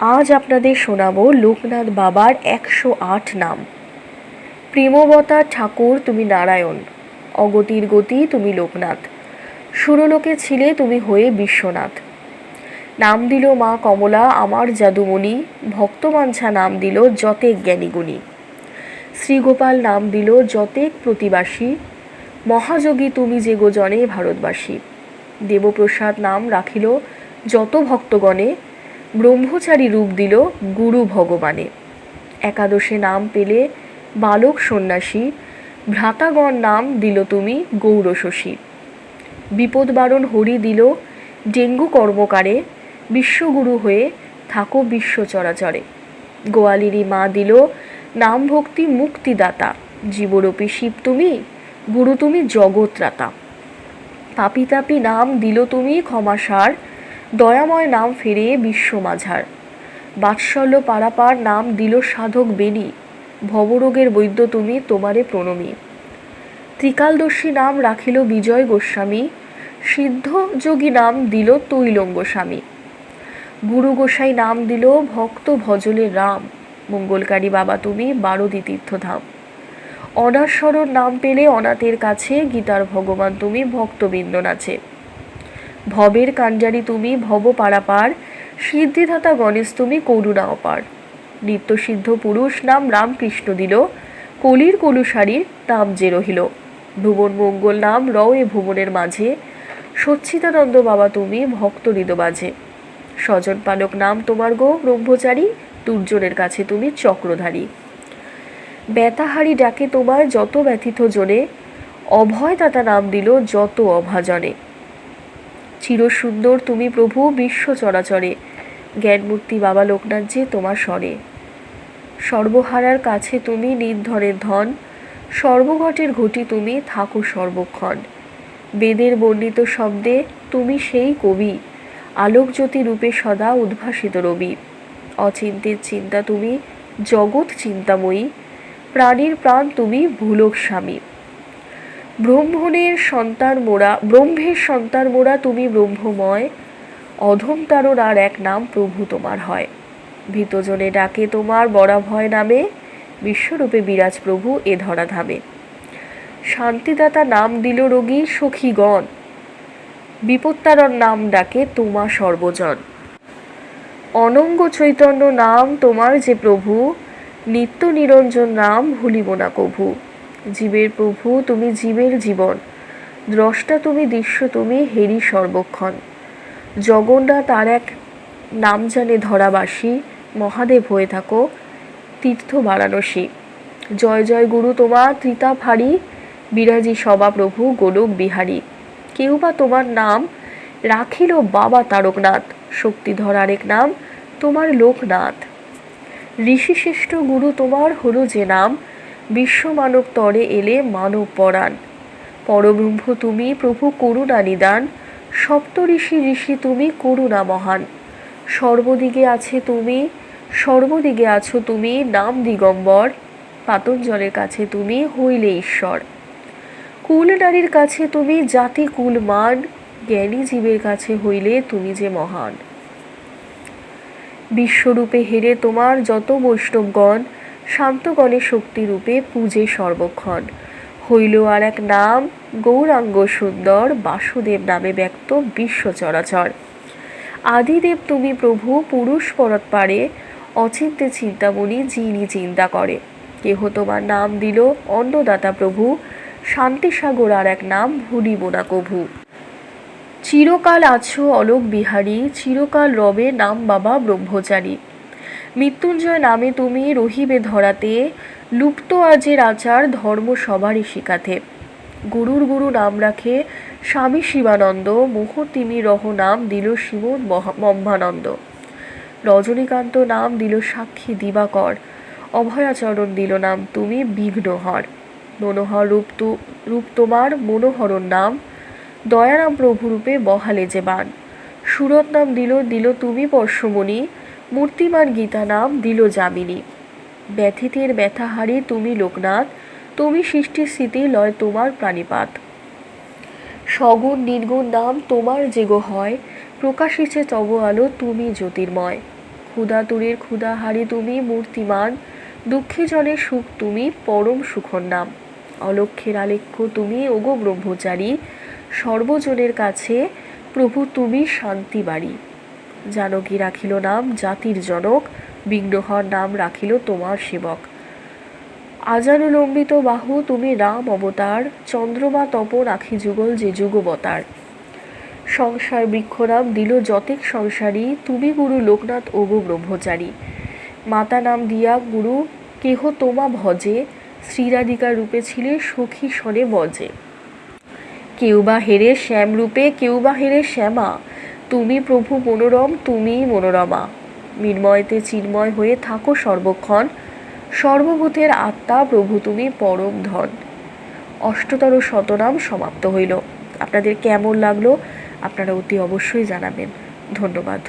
আজ আপনাদের শোনাবো লোকনাথ বাবার একশো আট নাম। প্রেমবতা ঠাকুর, তুমি নারায়ণ। অগতির গতি, তুমি লোকনাথ। সুরলোকে ছিলে তুমি হয়ে বিশ্বনাথ। নাম দিল মা কমলা, আমার জাদুমণি। ভক্তবাঞ্ছা নাম দিল যতেক জ্ঞানীগুণী। শ্রীগোপাল নাম দিল যতেক প্রতিবাসী। মহাযোগী তুমি যে গোজনে ভারতবাসী। দেবপ্রসাদ নাম রাখিল যত ভক্তগণে। ব্রহ্মচারী রূপ দিল গুরু ভগবানে। একাদশে নাম পেলে বালক সন্ন্যাসী, ভ্রাতাগণ নাম দিল তুমি গৌরশশী। বিপদবারণ হরি দিল ডেঙ্গু কর্মকারে, বিশ্বগুরু হয়ে থাকো বিশ্ব চরাচরে। গোয়ালিনী মা দিল নাম ভক্তি মুক্তিদাতা, জীবরূপী শিব তুমি, গুরু তুমি জগৎরাতা পাপি তাপি নাম দিল তুমি ক্ষমাসার দয়াময় নাম ফিরে বিশ্ব মাঝার। বাৎসল্য পারাপার নাম দিল সাধক বেনি ভবরোগের বৈদ্য তুমি তোমারে প্রণমী। ত্রিকালদর্শী নাম রাখিল বিজয় গোস্বামী, সিদ্ধ যোগী নাম দিল তৈলঙ্গ স্বামী। গুরু গোসাই নাম দিল ভক্ত ভজলে রাম, মঙ্গলকারী বাবা তুমি বারদি তীর্থধাম। অনাস্বরর নাম পেলে অনাথের কাছে গীতার ভগবান তুমি ভক্তবৃন্দ নাচে ভবের কাঞ্জারি তুমি, ভব পারাপার। সিদ্ধিদাতা গণেশ তুমি করুণা অপার নিত্যসিদ্ধ পুরুষ নাম রামকৃষ্ণ দিল। কলির কলুসারীর নাম যে রহিল। ভুবন মঙ্গল নাম রয়ে ভুবনের মাঝে। সচ্ছিদানন্দ বাবা তুমি, ভক্ত হৃদবাজে স্বজন পালক নাম তোমার গো, ব্রহ্মচারী। দুর্জনের কাছে তুমি চক্রধারী। ব্যথাহারি ডাকে তোমার যত ব্যথিত জনে। অভয়দাতা নাম দিল যত অভাজনে। চিরসুন্দর, তুমি প্রভু বিশ্ব চরাচরে। জ্ঞানমূর্তি বাবা লোকনাথ যে তোমার স্বরে। সর্বহারার কাছে তুমি নির্ধনের ধন, সর্বঘটের ঘটি তুমি থাকো সর্বক্ষণ। বেদের বর্ণিত শব্দে তুমি সেই কবি, আলোকজ্যোতি রূপে সদা উদ্ভাসিত রবি। অচিন্তের চিন্তা তুমি জগৎ চিন্তাময়ী, প্রাণীর প্রাণ তুমি ভুলক স্বামী। ব্রহ্মণের সন্তান মোরা, ব্রহ্মের সন্তান মোরা, তুমি ব্রহ্মময়। অধম তারর আর এক নাম প্রভু তোমার হয়। ভীতজনে ডাকে তোমার বরাভয় নামে, বিশ্বরূপে বিরাজ প্রভু এ ধরা ধামে। শান্তিদাতা নাম দিল রোগী সখীগণ। বিপত্তারণ নাম ডাকে তোমা সর্বজন। অনঙ্গ চৈতন্য নাম তোমার যে প্রভু, নিত্য নিরঞ্জন নাম ভুলিব না কভু। জীবের প্রভু তুমি জীবের জীবন। দ্রষ্টা তুমি দৃশ্য তুমি হেরি সর্বক্ষণ। জগন্নাথ আর এক নাম জানে ধরাবাসী, মহাদেব হয়ে থাকো, তীর্থ বারাণসী। জয় জয় গুরু তোমার ত্রিতা ভারী, বিরাজি সবা প্রভু, গোলক বিহারী। কেউ বা তোমার নাম রাখিল বাবা তারকনাথ, শক্তিধর আরেক নাম তোমার লোকনাথ। ঋষিশ্রেষ্ঠ গুরু তোমার হলো যে নাম বিশ্বমানব তরে এলে মানব পরাণ পরব্রহ্ম তুমি প্রভু করুণা নিদান সপ্ত ঋষি ঋষি তুমি করুণা মহান। সর্বদিকে আছে তুমি সর্বদিকে আছো তুমি নাম দিগম্বর, পাতঞ্জলের কাছে তুমি হইলে ঈশ্বর। কুল নারীর কাছে তুমি জাতি কুল মান, জ্ঞানী জীবের কাছে হইলে তুমি যে মহান। বিশ্বরূপে হেরে তোমার যত বৈষ্ণবগণ শান্তগণের শক্তিরূপে পূজে সর্বক্ষণ। হইল আর এক নাম, গৌরাঙ্গ সুন্দর, বাসুদেব নামে ব্যক্ত বিশ্ব চরাচর। আদিদেব তুমি প্রভু, পুরুষ পরত পারে অচিন্তে চিন্তামণি যিনি চিন্তা করে। কেহ তোমার নাম দিল, অন্নদাতা প্রভু, শান্তিসাগর আর এক নাম ভুলিব না কভু। চিরকাল আছো অলোক বিহারী, চিরকাল রবে নাম বাবা ব্রহ্মচারী। মৃত্যুঞ্জয় নামে তুমি রহিবে ধরাতে, লুপ্ত আজের আচার ধর্ম সবারই শিখাতে। গুরুর গুরু নাম রাখে স্বামী শিবানন্দ, মোহ তিমি রহ নাম দিল শিব ব্রহ্মানন্দ। রজনীকান্ত নাম দিল সাক্ষী দিবাকর, অভয়াচরণ দিল নাম তুমি বিঘ্নহর। মনোহর রূপ রূপ তোমার মনোহরণ নাম দয়ারাম প্রভুরূপে বহালে যে বান। সুরত নাম দিল দিল তুমি পর্শমণি মূর্তিমান গীতা নাম দিল যামিনী। ব্যথিতের ব্যথাহারি তুমি লোকনাথ, তুমি সৃষ্টি স্থিতি লয় তোমার প্রাণীপাত। সগুণ নির্গুণ নাম তোমার যেগো হয়, প্রকাশিছে তব আলো তুমি জ্যোতির্ময়। ক্ষুধাতুরের ক্ষুধাহারি তুমি মূর্তিমান, দুঃখে জলে সুখ তুমি পরম সুখর নাম। অলক্ষের আলেখ্য তুমি ওগো ব্রহ্মচারী, সর্বজনের কাছে প্রভু তুমি শান্তি বাড়ি। জানকী রাখিল নাম, জাতির জনক, বিগ্রহর নাম রাখিল তোমার সেবক। আজানুলম্বিত বাহু, তুমি রাম অবতার, চন্দ্রমা তপন আখি যুগল যে যুগবতার সংসার বৃক্ষরাম দিল যতেক সংসারী, তুমি গুরু লোকনাথ ওগো ব্রহ্মচারী। মাতা নাম দিয়া গুরু, কেহ তোমা ভজে শ্রীরাধিকার রূপে ছিলে সখী স্বরে বজে। কেউ বা হেরে শ্যাম রূপে কেউ বা হেরে শ্যামা তুমি প্রভু মনোরম তুমি মনোরমা। মিন্ময়তে চিন্ময় হয়ে থাকো সর্বক্ষণ। সর্বভূতের আত্মা প্রভু তুমি পরম ধন। অষ্টতর শতনাম সমাপ্ত হইল। আপনাদের কেমন লাগল? আপনারা অতি অবশ্যই জানাবেন। ধন্যবাদ।